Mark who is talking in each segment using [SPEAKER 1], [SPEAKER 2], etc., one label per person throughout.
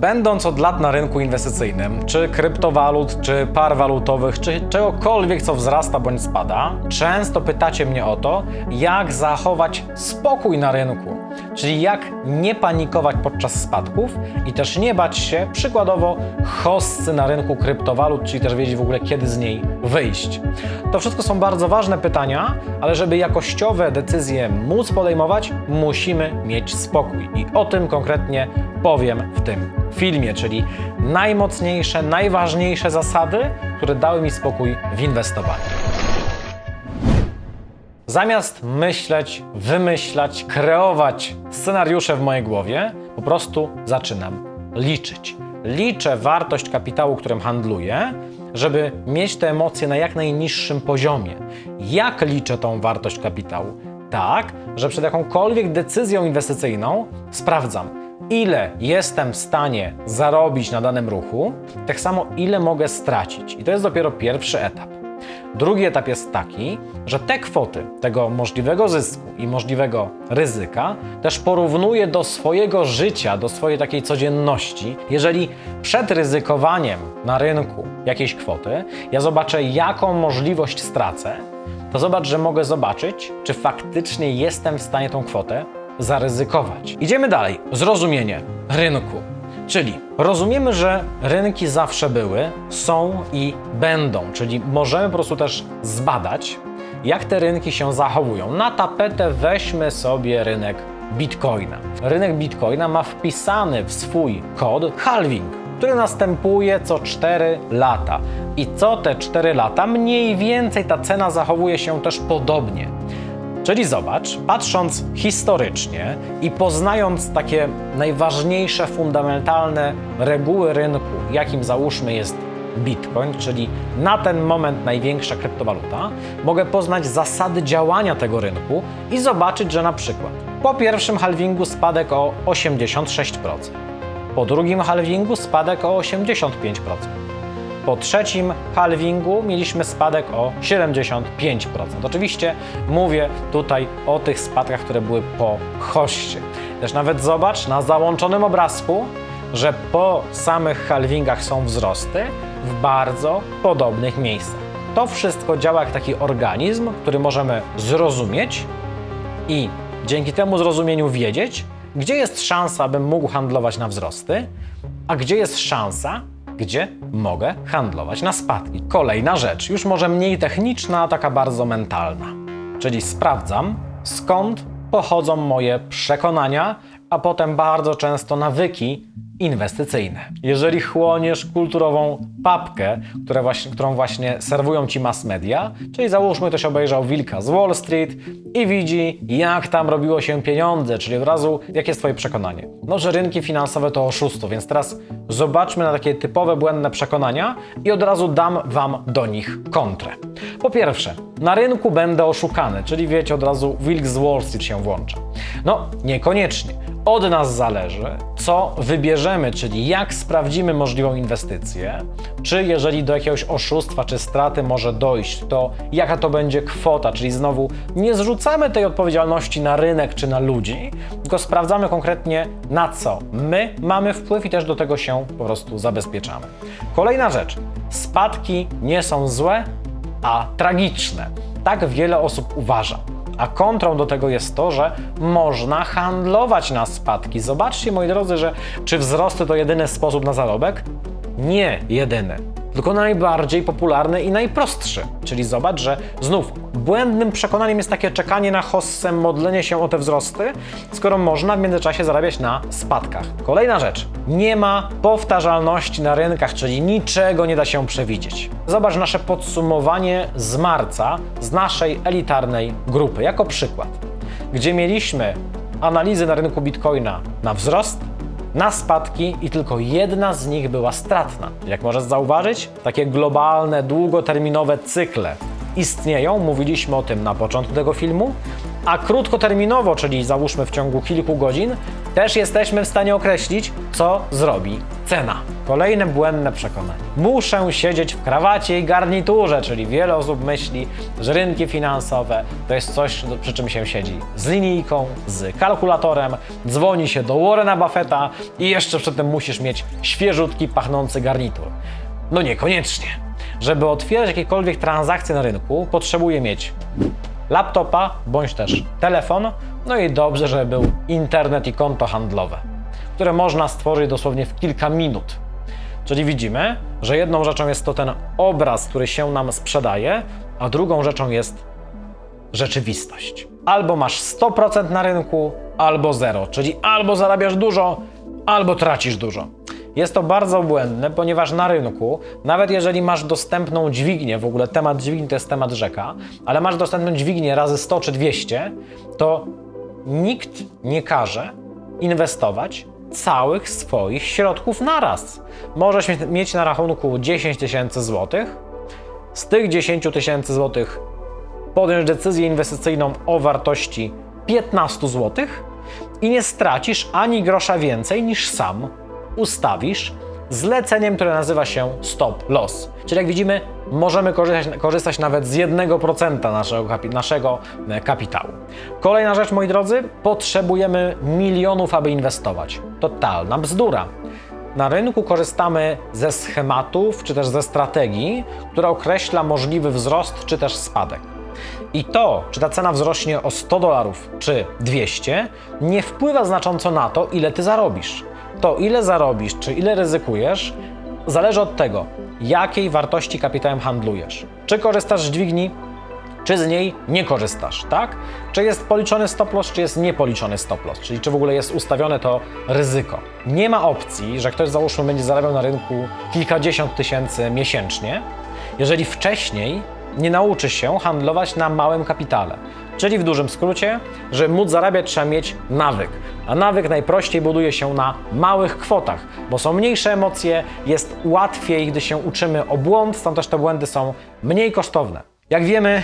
[SPEAKER 1] Będąc od lat na rynku inwestycyjnym, czy kryptowalut, czy par walutowych, czy czegokolwiek, co wzrasta bądź spada, często pytacie mnie o to, jak zachować spokój na rynku, czyli jak nie panikować podczas spadków i też nie bać się przykładowo hossy na rynku kryptowalut, czyli też wiedzieć w ogóle kiedy z niej wyjść. To wszystko są bardzo ważne pytania, ale żeby jakościowe decyzje móc podejmować, musimy mieć spokój. I o tym konkretnie powiem w tym filmie, czyli najmocniejsze, najważniejsze zasady, które dały mi spokój w inwestowaniu. Zamiast myśleć, wymyślać, kreować scenariusze w mojej głowie, po prostu zaczynam liczyć. Liczę wartość kapitału, którym handluję, żeby mieć te emocje na jak najniższym poziomie. Jak liczę tą wartość kapitału? Tak, że przed jakąkolwiek decyzją inwestycyjną sprawdzam, ile jestem w stanie zarobić na danym ruchu, tak samo ile mogę stracić. I to jest dopiero pierwszy etap. Drugi etap jest taki, że te kwoty tego możliwego zysku i możliwego ryzyka też porównuję do swojego życia, do swojej takiej codzienności. Jeżeli przed ryzykowaniem na rynku jakiejś kwoty ja zobaczę, jaką możliwość stracę, to zobacz, że mogę zobaczyć, czy faktycznie jestem w stanie tą kwotę zaryzykować. Idziemy dalej. Zrozumienie rynku. Czyli rozumiemy, że rynki zawsze były, są i będą, czyli możemy po prostu też zbadać, jak te rynki się zachowują. Na tapetę weźmy sobie rynek Bitcoina. Rynek Bitcoina ma wpisany w swój kod halving, który następuje co 4 lata. I co te 4 lata mniej więcej ta cena zachowuje się też podobnie. Czyli zobacz, patrząc historycznie i poznając takie najważniejsze, fundamentalne reguły rynku, jakim załóżmy jest Bitcoin, czyli na ten moment największa kryptowaluta, mogę poznać zasady działania tego rynku i zobaczyć, że na przykład po pierwszym halvingu spadek o 86%, po drugim halvingu spadek o 85%. Po trzecim halvingu mieliśmy spadek o 75%. Oczywiście mówię tutaj o tych spadkach, które były po hoście. Też nawet zobacz na załączonym obrazku, że po samych halvingach są wzrosty w bardzo podobnych miejscach. To wszystko działa jak taki organizm, który możemy zrozumieć i dzięki temu zrozumieniu wiedzieć, gdzie jest szansa, abym mógł handlować na wzrosty, a gdzie jest szansa, gdzie mogę handlować na spadki. Kolejna rzecz, już może mniej techniczna, a taka bardzo mentalna. Czyli sprawdzam, skąd pochodzą moje przekonania, a potem bardzo często nawyki inwestycyjne. Jeżeli chłoniesz kulturową papkę, właśnie, którą właśnie serwują ci mass media, czyli załóżmy ktoś obejrzał Wilka z Wall Street i widzi, jak tam robiło się pieniądze, czyli od razu, jakie jest twoje przekonanie? No, że rynki finansowe to oszustwo, więc teraz zobaczmy na takie typowe, błędne przekonania i od razu dam wam do nich kontrę. Po pierwsze, na rynku będę oszukany, czyli wiecie, od razu Wilk z Wall Street się włącza. No, niekoniecznie. Od nas zależy, co wybierzemy, czyli jak sprawdzimy możliwą inwestycję, czy jeżeli do jakiegoś oszustwa czy straty może dojść, to jaka to będzie kwota, czyli znowu nie zrzucamy tej odpowiedzialności na rynek czy na ludzi, tylko sprawdzamy konkretnie na co my mamy wpływ i też do tego się po prostu zabezpieczamy. Kolejna rzecz. Spadki nie są złe, a tragiczne. Tak wiele osób uważa. A kontrą do tego jest to, że można handlować na spadki. Zobaczcie, moi drodzy, że czy wzrosty to jedyny sposób na zarobek? Nie jedyny, tylko najbardziej popularny i najprostszy. Czyli zobacz, że znów błędnym przekonaniem jest takie czekanie na hossę, modlenie się o te wzrosty, skoro można w międzyczasie zarabiać na spadkach. Kolejna rzecz. Nie ma powtarzalności na rynkach, czyli niczego nie da się przewidzieć. Zobacz nasze podsumowanie z marca z naszej elitarnej grupy, jako przykład, gdzie mieliśmy analizy na rynku bitcoina na wzrost, na spadki i tylko jedna z nich była stratna. Jak możesz zauważyć, takie globalne, długoterminowe cykle istnieją, mówiliśmy o tym na początku tego filmu, a krótkoterminowo, czyli załóżmy w ciągu kilku godzin, też jesteśmy w stanie określić, co zrobi Cena. Kolejne błędne przekonanie. Muszę siedzieć w krawacie i garniturze, czyli wiele osób myśli, że rynki finansowe to jest coś, przy czym się siedzi z linijką, z kalkulatorem, dzwoni się do Warrena Buffetta i jeszcze przy tym musisz mieć świeżutki, pachnący garnitur. No niekoniecznie. Żeby otwierać jakiekolwiek transakcje na rynku, potrzebuję mieć laptopa bądź też telefon, no i dobrze, żeby był internet i konto handlowe, które można stworzyć dosłownie w kilka minut. Czyli widzimy, że jedną rzeczą jest to ten obraz, który się nam sprzedaje, a drugą rzeczą jest rzeczywistość. Albo masz 100% na rynku, albo zero, czyli albo zarabiasz dużo, albo tracisz dużo. Jest to bardzo błędne, ponieważ na rynku, nawet jeżeli masz dostępną dźwignię, w ogóle temat dźwigni to jest temat rzeka, ale masz dostępną dźwignię razy 100 czy 200, to nikt nie każe inwestować całych swoich środków naraz. Możesz mieć na rachunku 10 tysięcy złotych, z tych 10 tysięcy złotych podjąć decyzję inwestycyjną o wartości 15 zł i nie stracisz ani grosza więcej niż sam ustawisz zleceniem, które nazywa się stop loss. Czyli jak widzimy, możemy korzystać, korzystać nawet z 1% naszego, naszego e, kapitału. Kolejna rzecz, moi drodzy, potrzebujemy milionów, aby inwestować. Totalna bzdura. Na rynku korzystamy ze schematów czy też ze strategii, która określa możliwy wzrost czy też spadek. I to, czy ta cena wzrośnie o 100 dolarów czy 200, nie wpływa znacząco na to, ile ty zarobisz. To, ile zarobisz czy ile ryzykujesz, zależy od tego, jakiej wartości kapitałem handlujesz. Czy korzystasz z dźwigni, czy z niej nie korzystasz, tak? Czy jest policzony stop loss, czy jest niepoliczony stop loss, czyli czy w ogóle jest ustawione to ryzyko. Nie ma opcji, że ktoś załóżmy będzie zarabiał na rynku kilkadziesiąt tysięcy miesięcznie, jeżeli wcześniej nie nauczy się handlować na małym kapitale. Czyli w dużym skrócie, żeby móc zarabiać, trzeba mieć nawyk. A nawyk najprościej buduje się na małych kwotach, bo są mniejsze emocje, jest łatwiej, gdy się uczymy o błąd, stąd też te błędy są mniej kosztowne. Jak wiemy,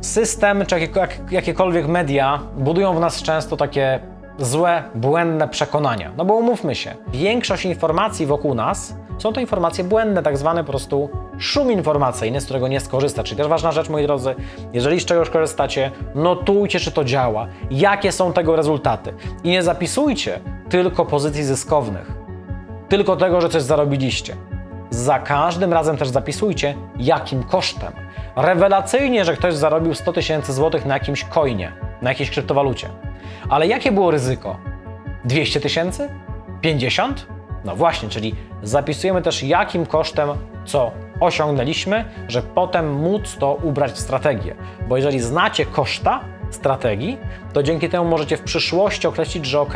[SPEAKER 1] system czy jakie- jak- jakiekolwiek media budują w nas często takie złe, błędne przekonania. No bo umówmy się, większość informacji wokół nas są to informacje błędne, tak zwany po prostu szum informacyjny, z którego nie skorzysta. Czyli też ważna rzecz, moi drodzy, jeżeli z czegoś korzystacie, notujcie, czy to działa, jakie są tego rezultaty. I nie zapisujcie tylko pozycji zyskownych, tylko tego, że coś zarobiliście. Za każdym razem też zapisujcie, jakim kosztem. Rewelacyjnie, że ktoś zarobił 100 tysięcy złotych na jakimś coinie, na jakiejś kryptowalucie. Ale jakie było ryzyko? 200 tysięcy? 50? No właśnie, czyli zapisujemy też jakim kosztem co osiągnęliśmy, że potem móc to ubrać w strategię. Bo jeżeli znacie koszta strategii, to dzięki temu możecie w przyszłości określić, że ok,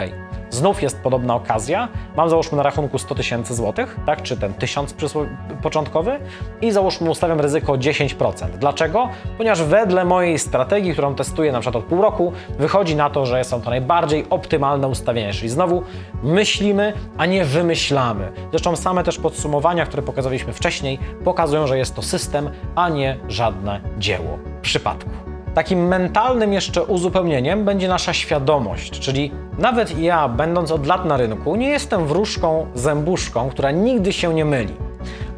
[SPEAKER 1] znów jest podobna okazja, mam załóżmy na rachunku 100 tysięcy złotych, tak, czy ten 1000 przysło- początkowy i załóżmy ustawiam ryzyko 10%. Dlaczego? Ponieważ wedle mojej strategii, którą testuję na przykład od pół roku, wychodzi na to, że są to najbardziej optymalne ustawienia, czyli znowu myślimy, a nie wymyślamy. Zresztą same też podsumowania, które pokazaliśmy wcześniej, pokazują, że jest to system, a nie żadne dzieło przypadku. Takim mentalnym jeszcze uzupełnieniem będzie nasza świadomość, czyli nawet ja, będąc od lat na rynku, nie jestem wróżką zębuszką, która nigdy się nie myli.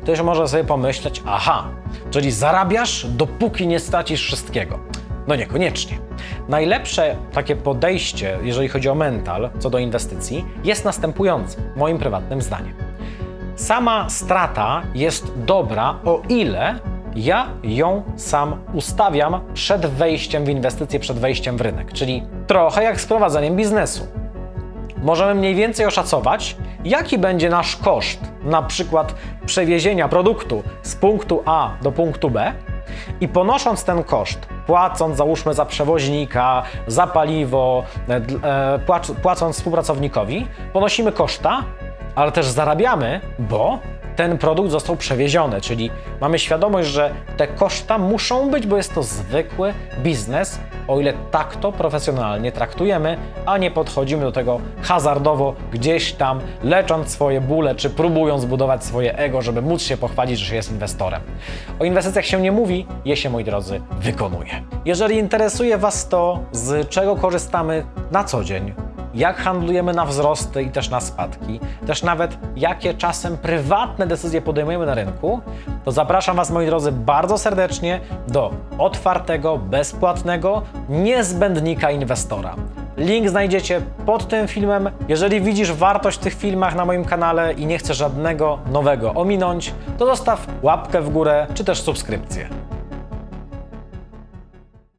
[SPEAKER 1] Ktoś może sobie pomyśleć, aha, czyli zarabiasz, dopóki nie stracisz wszystkiego. No niekoniecznie. Najlepsze takie podejście, jeżeli chodzi o mental co do inwestycji, jest następujące, moim prywatnym zdaniem. Sama strata jest dobra, o ile ja ją sam ustawiam przed wejściem w inwestycje, przed wejściem w rynek. Czyli trochę jak z prowadzeniem biznesu. Możemy mniej więcej oszacować, jaki będzie nasz koszt, na przykład przewiezienia produktu z punktu A do punktu B i ponosząc ten koszt, płacąc załóżmy za przewoźnika, za paliwo, e, e, płac- płacąc współpracownikowi, ponosimy koszta, ale też zarabiamy, bo ten produkt został przewieziony, czyli mamy świadomość, że te koszta muszą być, bo jest to zwykły biznes, o ile tak to profesjonalnie traktujemy, a nie podchodzimy do tego hazardowo, gdzieś tam lecząc swoje bóle, czy próbując budować swoje ego, żeby móc się pochwalić, że się jest inwestorem. O inwestycjach się nie mówi, je się, moi drodzy, wykonuje. Jeżeli interesuje Was to, z czego korzystamy na co dzień, jak handlujemy na wzrosty i też na spadki, też nawet jakie czasem prywatne decyzje podejmujemy na rynku, to zapraszam Was, moi drodzy, bardzo serdecznie do otwartego, bezpłatnego niezbędnika inwestora. Link znajdziecie pod tym filmem. Jeżeli widzisz wartość w tych filmach na moim kanale i nie chcesz żadnego nowego ominąć, to zostaw łapkę w górę czy też subskrypcję.